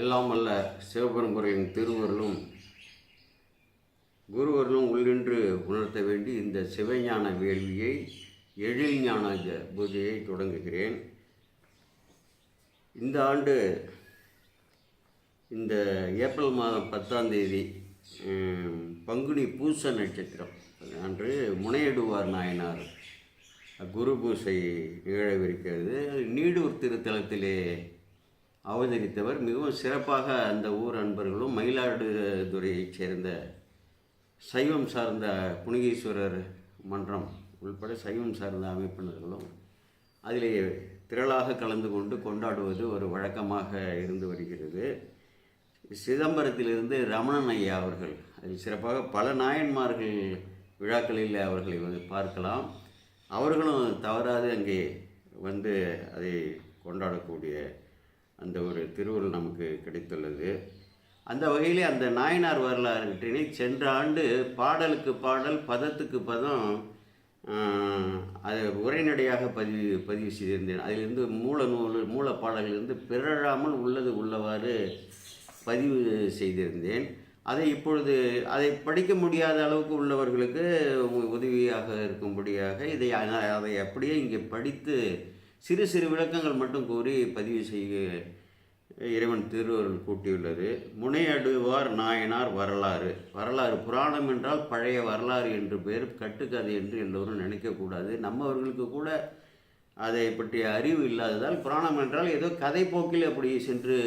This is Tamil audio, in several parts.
எல்லாம் அல்ல சிவபெரும்புரையின் திருவருளும். குருவருளும் உள்ளின்று உணர்த்த வேண்டி இந்த சிவஞான வேள்வியை எழில் ஞான பூஜையை தொடங்குகிறேன். இந்த ஆண்டு இந்த ஏப்ரல் மாதம் பத்தாம் தேதி பங்குனி பூச நட்சத்திரம். அன்று முனையிடுவார் நாயனார் குரு பூசை நிகழவிருக்கிறது. நீடூர் திருத்தலத்திலே அவதரித்தவர் மிகவும் சிறப்பாக அந்த ஊர் அன்பர்களும் மயிலாடுதுறையைச் சேர்ந்த சைவம் சார்ந்த புனிகீஸ்வரர் மன்றம் உள்பட சைவம் சார்ந்த அமைப்பினர்களும் அதிலே திரளாக கலந்து கொண்டு கொண்டாடுவது ஒரு வழக்கமாக இருந்து வருகிறது. சிதம்பரத்திலிருந்து ரமணன் ஐயா அவர்கள் அதில் சிறப்பாக பல நாயன்மார்கள் விழாக்களில் அவர்களை வந்து பார்க்கலாம். அவர்களும் தவறாது அங்கே வந்து அதை கொண்டாடக்கூடிய அந்த ஒரு திருவுருள் நமக்கு கிடைத்துள்ளது. அந்த வகையிலே அந்த நாயனார் வரலாறுகிட்டே சென்ற ஆண்டு பாடலுக்கு பாடல் பதத்துக்கு பதம் அது உரைநடையாக பதிவு பதிவு செய்திருந்தேன். அதிலிருந்து மூல நூல் மூல பாடலிலிருந்து பிறழாமல் உள்ளது உள்ளவாறு பதிவு செய்திருந்தேன். அதை இப்பொழுது அதை படிக்க முடியாத அளவுக்கு உள்ளவர்களுக்கு உ- உதவியாக இருக்கும்படியாக இதை அதை அப்படியே இங்கே படித்து சிறு சிறு விளக்கங்கள் மட்டும் கூறி பதிவு செய்ய இறைவன் திருவருள் கூட்டியுள்ளது முனையடுவார் நாயனார் வரலாறு. வரலாறு புராணம் என்றால் பழைய வரலாறு என்று பேர் கட்டுக்கதை என்று எல்லோரும் நினைக்கக்கூடாது. நம்மவர்களுக்கு கூட அதை பற்றிய அறிவு இல்லாததால் புராணம் என்றால் ஏதோ கதை போக்கில் அப்படி சென்று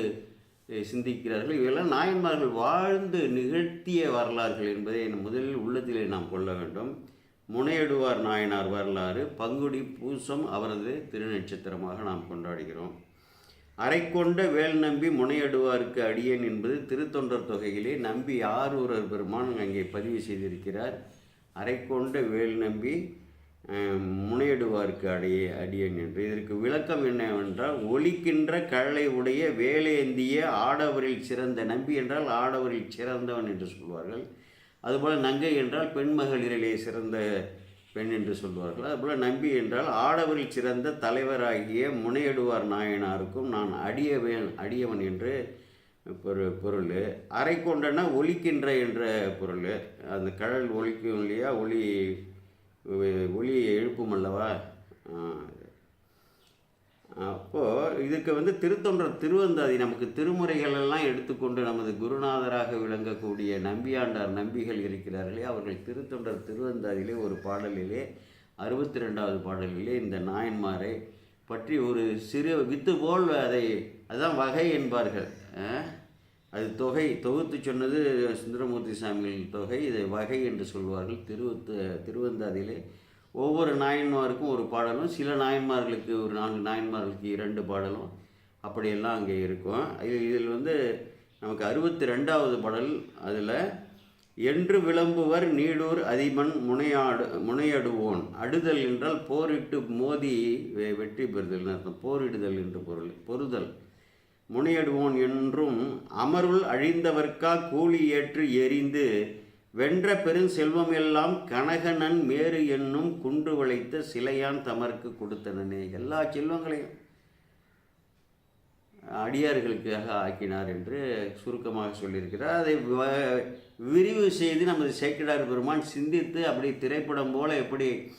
சிந்திக்கிறார்கள். இவையெல்லாம் நாயன்மார்கள் வாழ்ந்து நிகழ்த்திய வரலாறுகள் என்பதை என் முதலில் உள்ளத்திலே நாம் கொள்ள வேண்டும். முனையடுவார் நாயனார் வரலாறு பங்குடி பூசம் அவரது திருநட்சத்திரமாக நாம் கொண்டாடுகிறோம். அரைக்கொண்ட வேல் நம்பி முனையடுவார்க்கு அடியேன் என்பது திருத்தொண்டர் தொகையிலே நம்பி ஆரூரர் பெருமான் அங்கே பதிவு செய்திருக்கிறார். அரைக்கொண்ட வேல் நம்பி முனையடுவார்க்கு அடைய அடியே அடியேன் என்று. இதற்கு விளக்கம் என்னவென்றால் ஒலிக்கின்ற கழலை உடைய வேலேந்திய ஆடவரில் சிறந்த நம்பி என்றால் ஆடவரில் சிறந்தவன் என்று சொல்வார்கள். அதுபோல் நங்கை என்றால் பெண்மகளிரிலே சிறந்த பெண் என்று சொல்வார்கள்? அதுபோல் நம்பி என்றால் ஆடவரில் சிறந்த தலைவராகிய முனையடுவார் நாயனாருக்கும் நான் அடியவன் அடியவன் என்று பொரு பொருள். அரை கொண்டனா ஒலிக்கின்ற என்ற பொருள். அந்த கடல் ஒலிக்கும் இல்லையா? ஒலி ஒளி எழுப்பும் அல்லவா? அப்போது இதுக்கு வந்து திருத்தொண்டர் திருவந்தாதி நமக்கு திருமுறைகள் எல்லாம் எடுத்துக்கொண்டு நமது குருநாதராக விளங்கக்கூடிய நம்பியாண்டார் நம்பிகள் இருக்கிறார்களே அவர்கள் திருத்தொண்டர் திருவந்தாதியிலே ஒரு பாடலிலே அறுபத்தி ரெண்டாவது பாடலிலே இந்த நாயன்மாரை பற்றி ஒரு சிறு வித்து போல் அதை அதுதான் வகை என்பார்கள். அது தொகை தொகுத்து சொன்னது சுந்தரமூர்த்தி சாமிகளின் தொகை இதை வகை என்று சொல்வார்கள். திருவத்து திருவந்தாதியிலே ஒவ்வொரு நாயன்மாருக்கும் ஒரு பாடலும் சில நாயன்மார்களுக்கு ஒரு நான்கு நாயன்மார்களுக்கு இரண்டு பாடலும் அப்படியெல்லாம் அங்கே இருக்கும். இது இதில் வந்து நமக்கு அறுபத்தி ரெண்டாவது பாடல் அதில் என்று விளம்புவர் நீடூர் அதிமன் முனையாடு முனையடுவோன். அடுதல் என்றால் போரிட்டு மோதி வெ- வெற்றி பெறுதல் அர்த்தம். போரிடுதல் என்று பொருள் பொறுதல். முனையடுவோன் என்றும் அமருள் அழிந்தவர்க்கா கூலி ஏற்று எரிந்து வென்ற பெருஞ்செல்வம் எல்லாம் கனகனன் மேரு என்னும் குன்று வளைத்த சிலையான் தமர்க்கு கொடுத்தனனே. எல்லா செல்வங்களையும் அடியார்களுக்காக ஆக்கினார் என்று சுருக்கமாக சொல்லியிருக்கிறார். அதை வ- விரிவு செய்து நமது சேக்கிடார் பெருமான் சிந்தித்து அப்படி திரைப்படம் போல எப்படி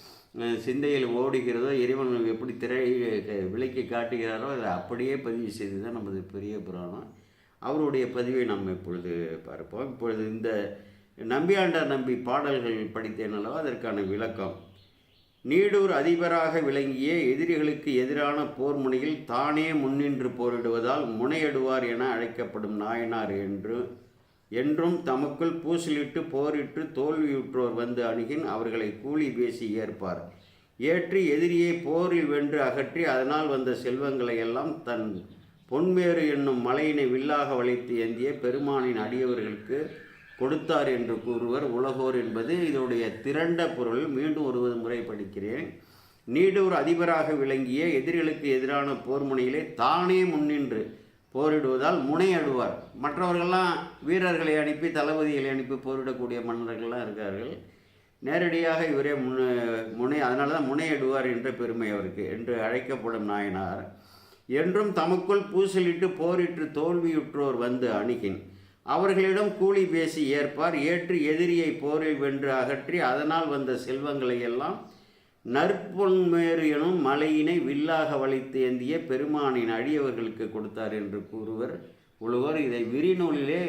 சிந்தையில் ஓடுகிறதோ இறைவன் எப்படி திரை விலைக்கு காட்டுகிறாரோ அதை அப்படியே பதிவு செய்து தான் நமது பெரிய புராணம். அவருடைய பதிவை நாம் இப்பொழுது பார்ப்போம். இப்பொழுது இந்த நம்பியாண்டார் நம்பி பாடல்கள் படித்தேன் அல்லவா? அதற்கான விளக்கம். நீடூர் அதிபராக விளங்கிய எதிரிகளுக்கு எதிரான போர் முனையில் தானே முன்னின்று போரிடுவதால் முனையடுவார் என அழைக்கப்படும் நாயனார் என்று என்றும் தமக்குள் பூசலிட்டு போரிட்டு தோல்வியுற்றோர் வந்து அணுகின் அவர்களை கூலி பேசி ஏற்பார். ஏற்றி எதிரியை போரில் வென்று அகற்றி அதனால் வந்த செல்வங்களை எல்லாம் தன் பொன்மேறு என்னும் மலையினை வில்லாக வளைத்து ஏந்திய பெருமானின் அடியவர்களுக்கு கொடுத்தார் என்று கூறுவர். உலகோர் என்பது இதனுடைய திரண்ட பொருள். மீண்டும் ஒரு முறை படிக்கிறேன். நீடூர் அதிபராக விளங்கிய எதிரிகளுக்கு எதிரான போர் முனையிலே தானே முன்னின்று போரிடுவதால் முனையடுவார் மற்றவர்கள்லாம் வீரர்களை அனுப்பி தளபதிகளை அனுப்பி போரிடக்கூடிய மன்னர்கள்லாம் இருக்கார்கள். நேரடியாக இவரே முன் முனை அதனால தான் முனையிடுவார் என்ற பெருமை அவருக்கு என்று அழைக்கப்படும் நாயனார். என்றும் தமக்குள் பூசலிட்டு போரிட்டு தோல்வியுற்றோர் வந்து அணுகின். அவர்களிடம் கூலி பேசி ஏற்பார் ஏற்று எதிரியை போரில் வென்று அகற்றி அதனால் வந்த செல்வங்களை எல்லாம் நற்பொன்மேறு எனும் மலையினை வில்லாக வளைத்து ஏந்திய பெருமானின் அடியவர்களுக்கு கொடுத்தார் என்று கூறுவர். உழுவர் இதை விரிநூலிலே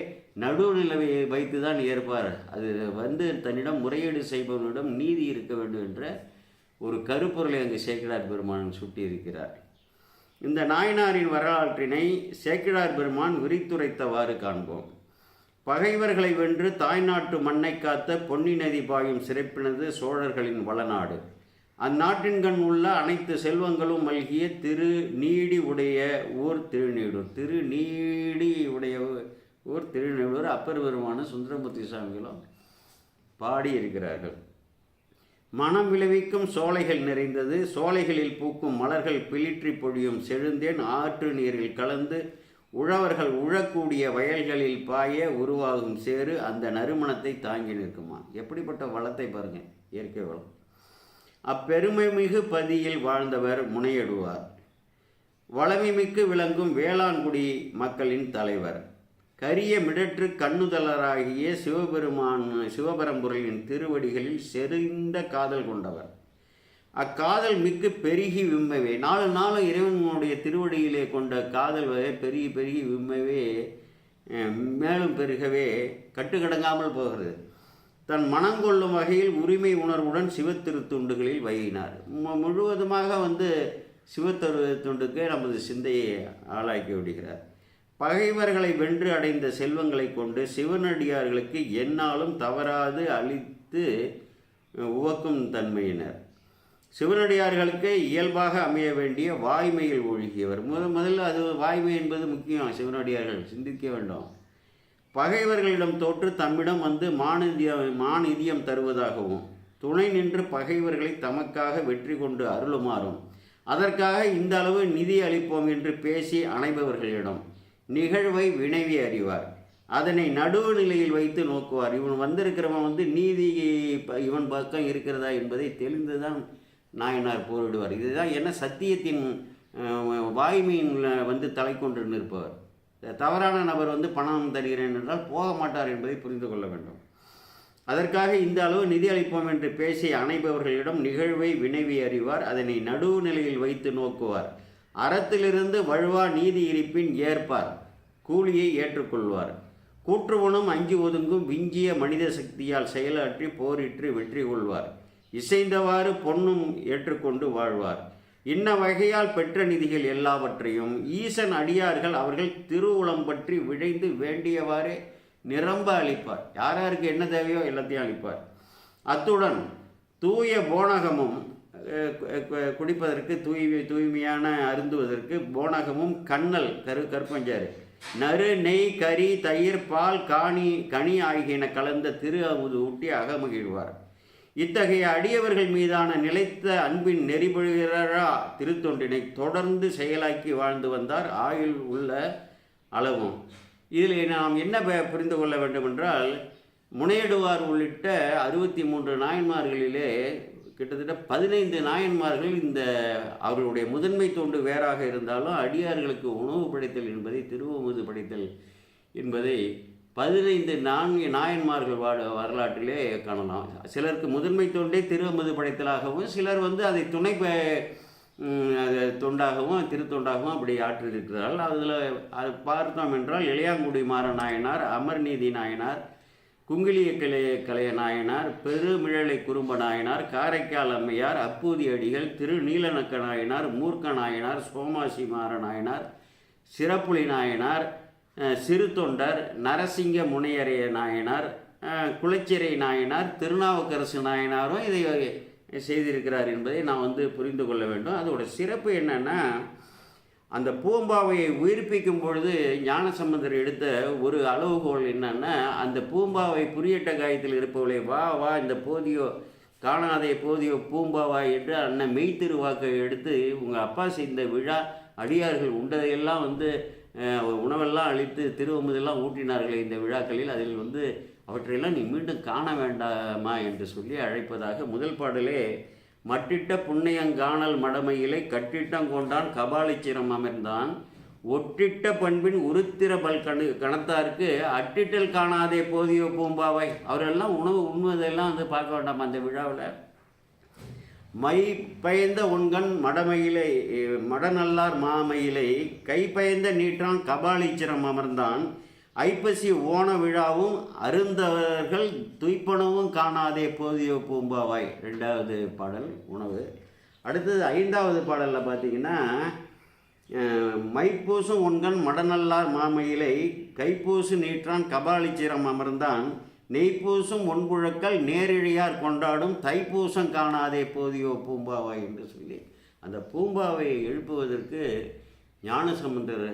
நடுநிலை வைத்து தான் ஏற்பார். அது வந்து தன்னிடம் முறையீடு செய்பவனிடம் நீதி இருக்க வேண்டும் என்ற ஒரு கருப்பொருளை அங்கு சேக்கிடார் பெருமான் சுட்டியிருக்கிறார். இந்த நாயனாரின் வரலாற்றினை சேக்கிடார் பெருமான் விரித்துரைத்தவாறு காண்போம். பகைவர்களை வென்று தாய்நாட்டு மண்ணை காத்த பொன்னி நதி பாயும் சிறப்பினது சோழர்களின் வளநாடு. அந்நாட்டின் கண் உள்ள அனைத்து செல்வங்களும் மல்கிய திரு நீடி உடைய ஊர் திருநீடூர். திரு நீடி உடைய ஊர் திருநீடூர் அப்பர் பெருமான சுந்தரமூர்த்தி சாமிகளும் பாடியிருக்கிறார்கள் மனம் விளைவிக்கும் சோலைகள் நிறைந்தது. சோலைகளில் பூக்கும் மலர்கள் பிளிற்றி பொழியும் செழுந்தேன். ஆற்று நீரில் கலந்து உழவர்கள் உழக்கூடிய வயல்களில் பாய உருவாகும் சேறு அந்த நறுமணத்தை தாங்கி நிற்குமா? எப்படிப்பட்ட வளத்தை பாருங்கள் இயற்கை வளம். அப்பெருமை மிகு பதியில் வாழ்ந்தவர் முனையிடுவார் வளமைமிக்கு விளங்கும் வேளாண்குடி மக்களின் தலைவர். கரிய மிடற்று கண்ணுதலராகிய சிவபெருமான் சிவபரம்பொருளின் திருவடிகளில் செறிந்த காதல் கொண்டவர். அக்காதல் மிக்கு பெருகி விம்மவே. நாலு நாளும் இறைவனுடைய திருவடியிலே கொண்ட காதல் வகை பெருகி பெருகி விம்மவே மேலும் பெருகவே கட்டுக்கடங்காமல் போகிறது. தன் மனங்கொள்ளும் வகையில் உரிமை உணர்வுடன் சிவத்திருத்துண்டுகளில் வகினார் முழுவதுமாக வந்து சிவத்திருத்துண்டுக்கே நமது சிந்தையை ஆளாக்கி விடுகிறார். பகைவர்களை வென்று அடைந்த செல்வங்களை கொண்டு சிவனடியார்களுக்கு என்னாலும் தவறாது அளித்து உவக்கும் தன்மையினர். சிவனடியார்களுக்கு இயல்பாக அமைய வேண்டிய வாய்மையில் ஒழுகியவர் முத முதல்ல அது வாய்மை என்பது முக்கியம் சிவனடியார்கள் சிந்திக்க வேண்டும். பகைவர்களிடம் தோற்று தம்மிடம் வந்து மாநிதிய மாநிதியம் தருவதாகவும் துணை நின்று பகைவர்களை தமக்காக வெற்றி கொண்டு அருளுமாறும். அதற்காக இந்த அளவு நிதி அளிப்போம் என்று பேசி அணைபவர்களிடம் நிகழ்வை வினைவி அறிவார். அதனை நடுவு நிலையில் வைத்து நோக்குவார். இவன் வந்திருக்கிறவன் வந்து நீதி ப- இவன் பக்கம் இருக்கிறதா என்பதை தெளிந்துதான் நாயனார் போரிடுவார்? இதுதான் என்ன சத்தியத்தின் வாய்மையின் வந்து தலை கொண்டு நிற்பவர். தவறான நபர் வந்து பணம் தருகிறேன் என்றால் போக மாட்டார் என்பதை புரிந்து கொள்ள வேண்டும். அதற்காக இந்த அளவு நிதி அளிப்போம் என்று பேசி அணைபவர்களிடம் நிகழ்வை வினைவி அறிவார். அதனை நடுவு நிலையில் வைத்து நோக்குவார். அறத்திலிருந்து வழுவா நீதி இருப்பின் ஏற்பார். கூலியை ஏற்றுக்கொள்வார். கூற்றுவனும் அஞ்சி ஒதுங்கும் விஞ்சிய மனித சக்தியால் செயலாற்றி போரிட்டு வெற்றி கொள்வார். இசைந்தவாறு பொன்னும் ஏற்றுக்கொண்டு வாழ்வார். இன்ன வகையால் பெற்ற நிதிகள் எல்லாவற்றையும் ஈசன் அடியார்கள் அவர்கள் திருவுளம் பற்றி விழைந்து வேண்டியவாறே நிரம்ப அளிப்பார். யார் யாருக்கு என்ன தேவையோ எல்லாத்தையும் அளிப்பார். அத்துடன் தூய போனகமும் குடிப்பதற்கு தூய்மை தூய்மையான அருந்துவதற்கு போனகமும் கண்ணல் கரு கற்பஞ்சாறு நறு நெய் கறி தயிர் பால் காணி கனி ஆகியன கலந்த திரு அமுது ஊட்டி அகமகிழ்வார். இத்தகைய அடியவர்கள் மீதான நிலைத்த அன்பின் நெறிபடுகிறா திருத்தொண்டினை தொடர்ந்து செயலாக்கி வாழ்ந்து வந்தார் ஆயுள் உள்ள அளவும். இதில் நாம் என்ன புரிந்து கொள்ள வேண்டும் என்றால் முனையிடுவார் உள்ளிட்ட அறுபத்தி மூன்று நாயன்மார்களிலே கிட்டத்தட்ட பதினைந்து நாயன்மார்கள் இந்த அவர்களுடைய முதன்மை தொண்டு வேறாக இருந்தாலும் அடியார்களுக்கு உணவு படைத்தல் என்பதை திருவமுது படைத்தல் என்பதை பதினைந்து நான்கு நாயன்மார்கள் வாட வரலாற்றிலே காணலாம். சிலருக்கு முதன்மை தொண்டே திருவமுது படைத்தலாகவும் சிலர் வந்து அதை துணை அது தொண்டாகவும் திருத்தொண்டாகவும் அப்படி ஆற்றிருக்கிறார்கள் அதில் அது பார்த்தோம் என்றால் இளையாங்குடி மாற நாயனார் அமர்நீதி நாயனார் குங்கிலிய கிளைய கலைய நாயனார் பெருமிழலை குறும்ப நாயனார் காரைக்கால் அம்மையார் அப்பூதி அடிகள் திரு நீலநக்க நாயனார் மூர்க்க நாயனார் சோமாசி மாற நாயனார் சிறப்புலி நாயனார் சிறு தொண்டர் நரசிங்க முனையரைய நாயனார் குளச்சிறை நாயனார் திருநாவுக்கரசு நாயனாரும் இதை செய்திருக்கிறார் என்பதை நான் வந்து புரிந்து கொள்ள வேண்டும். அதோட சிறப்பு என்னென்னா அந்த பூம்பாவையை உயிர்ப்பிக்கும் பொழுது ஞானசம்பந்தர் எடுத்த ஒரு அளவுகோல் என்னென்னா அந்த பூம்பாவை புரியட்ட காயத்தில் இருப்பவளை வா வா இந்த போதியோ காணாதே போதியோ பூம்பாவா என்று அண்ணன் மெய்த்திருவாக்கை எடுத்து உங்கள் அப்பா செய்த விழா அடியார்கள் உண்டதையெல்லாம் வந்து உணவெல்லாம் அழித்து திருவமுதெல்லாம் ஊட்டினார்களே இந்த விழாக்களில் அதில் வந்து அவற்றையெல்லாம் நீ மீண்டும் காண வேண்டாமா என்று சொல்லி அழைப்பதாக முதல் பாடலே மட்டிட்ட புண்ணியங்காணல் மடமையிலே கட்டிட்டம் கொண்டான் கபாலிச்சிரம் அமர்ந்தான். ஒட்டிட்ட பண்பின் உருத்திர பல் கணு கணத்தாருக்கு அட்டிட்டல் காணாதே போதிய பூம்பாவை. அவரெல்லாம் உணவு உண்ணுவதெல்லாம் வந்து பார்க்க வேண்டாம் அந்த விழாவில்? மை பயந்த உண்கண் மடமயிலை மடநல்லார் மாமயிலை கை பயந்த நீற்றான் கபாலீச்சரம் அமர்ந்தான். ஐப்பசி ஓண விழாவும் அருந்தவர்கள் துய்ப்பனவும் காணாதே போதிய பூம்பாவாய். ரெண்டாவது பாடல் உணவு. அடுத்தது ஐந்தாவது பாடலில் பார்த்தீங்கன்னா மைப்பூசும் உண்கண் மடநல்லார் மாமயிலை கைப்பூசு நீற்றான் கபாலிச்சிரம் அமர்ந்தான். நெய்ப்பூசும் ஒன்புழக்கல் நேரிழையார் கொண்டாடும் தைப்பூசம் காணாதே போதியோ பூம்பாவா என்று சொல்லி அந்த பூம்பாவை எழுப்புவதற்கு ஞானசம்பந்தர்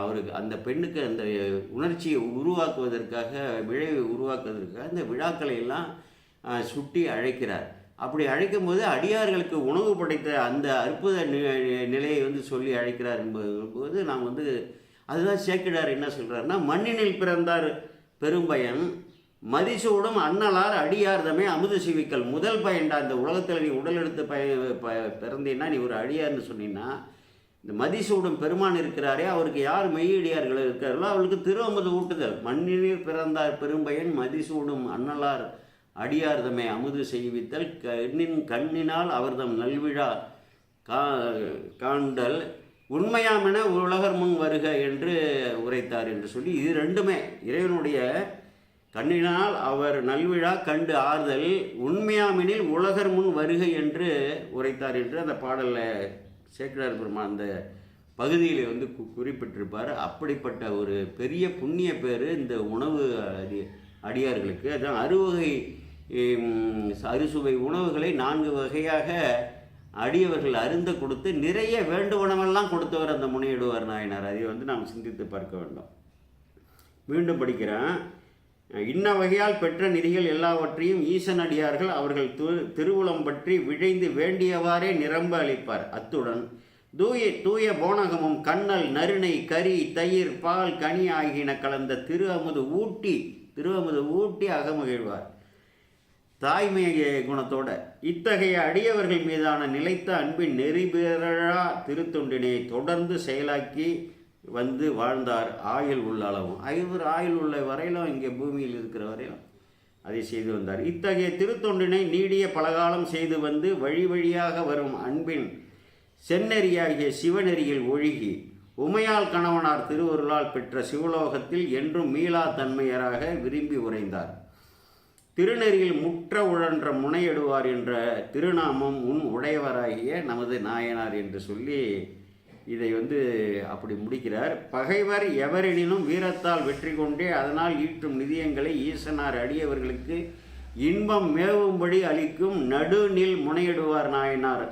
அவருக்கு அந்த பெண்ணுக்கு அந்த உணர்ச்சியை உருவாக்குவதற்காக விளைவை உருவாக்குவதற்காக அந்த விழாக்களை எல்லாம் சுட்டி அழைக்கிறார். அப்படி அழைக்கும்போது அடியார்களுக்கு உணவு படைத்த அந்த அற்புத நிலையை வந்து சொல்லி அழைக்கிறார் என்பது நாம் வந்து அதுதான் சேக்கிடார் என்ன சொல்கிறாருன்னா மண்ணினில் பிறந்தார் பெரும்பயன் மதிசூடும் அண்ணலார் அடியார்தமே அமுது சிவிக்கல். முதல் பயன்டா இந்த உலகத்தில் நீ உடல் எடுத்து பய ப- பிறந்தீன்னா நீ ஒரு அடியார்னு சொன்னீங்கன்னா இந்த மதிசூடும் பெருமான் இருக்கிறாரே அவருக்கு யார் மெய்யடியார்கள் இருக்கிறார்களோ அவளுக்கு திருவமுது ஊட்டுதல். மண்ணினீர் பிறந்தார் பெரும்பயன் மதிசூடும் அண்ணலார் அடியார்தமே அமுது செய்வித்தல். கண்ணின் கண்ணினால் அவர்தம் நல்விழா கா காண்டல். உண்மையாமென உலகர் முன் வருக என்று உரைத்தார் என்று சொல்லி இது ரெண்டுமே. இறைவனுடைய கண்ணினால் அவர் நல்விழா கண்டு ஆறுதல் உண்மையாமெனில் உலகர் முன் வருகை என்று உரைத்தார் என்று அந்த பாடலில் சேக்கிரார் பெருமான் அந்த பகுதியில் வந்து கு- குறிப்பிட்டிருப்பார். அப்படிப்பட்ட ஒரு பெரிய புண்ணிய பேர் இந்த உணவு அடி அடியார்களுக்கு. அதான் அறுவகை அறுசுவை உணவுகளை நான்கு வகையாக அடியவர்கள் அருந்த கொடுத்து நிறைய வேண்டுவனமெல்லாம் கொடுத்தவர் அந்த முனையிடுவார் நாயனார். அதை வந்து நாம் சிந்தித்து பார்க்க வேண்டும். மீண்டும் படிக்கிறேன். இன்ன வகையால் பெற்ற நிதிகள் எல்லாவற்றையும் ஈசன் அடியார்கள் அவர்கள் து திருவுளம் பற்றி விழைந்து வேண்டியவாறே நிரம்ப அளிப்பார். அத்துடன் தூய தூய போனகமும் கண்ணல் நறுணை கறி தயிர் பால் கனி ஆகியன கலந்த திரு அமுது ஊட்டி திரு அமுது ஊட்டி அகமகிழ்வார். தாய்மை குணத்தோட இத்தகைய அடியவர்கள் மீதான நிலைத்த அன்பின் நெறிபெறா திருத்தொண்டினை தொடர்ந்து செயலாக்கி வந்து வாழ்ந்தார் ஆயுள் உள்ள அளவும் ஐவர் ஆயுள் உள்ள வரையிலும் இங்கே பூமியில் இருக்கிற வரையிலும் அதை செய்து வந்தார். இத்தகைய திருத்தொண்டினை நீடிய பலகாலம் செய்து வந்து வழி வழியாக வரும் அன்பின் செந்நெறியாகிய சிவநெறியில் ஒழுகி உமையால் கணவனார் திருவருளால் பெற்ற சிவலோகத்தில் என்றும் மீளா தன்மையராக விரும்பி உறைந்தார். திருநெறியில் முற்ற உழன்ற முனையிடுவார் என்ற திருநாமம் உன் உடையவராகிய நமது நாயனார் என்று சொல்லி இதை வந்து அப்படி முடிக்கிறார். பகைவர் எவரெனினும் வீரத்தால் வெற்றி கொண்டே அதனால் ஈட்டும் நிதியங்களை ஈசனார் அடியவர்களுக்கு இன்பம் மேவும்படி அளிக்கும் நடுநில் முனையிடுவார் நாயனார்.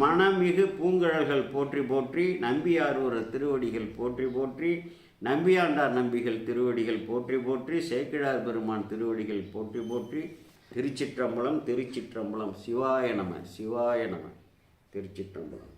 மனமிகு பூங்கழல்கள் போற்றி போற்றி நம்பியாரூர் திருவடிகள் போற்றி போற்றி நம்பியாண்டார் நம்பிகள் திருவடிகள் போற்றி போற்றி சேக்கிழார் பெருமான் திருவடிகள் போற்றி போற்றி திருச்சிற்றம்பலம் திருச்சிற்றம்பலம் சிவாய நம சிவாய நம திருச்சிற்றம்பலம்.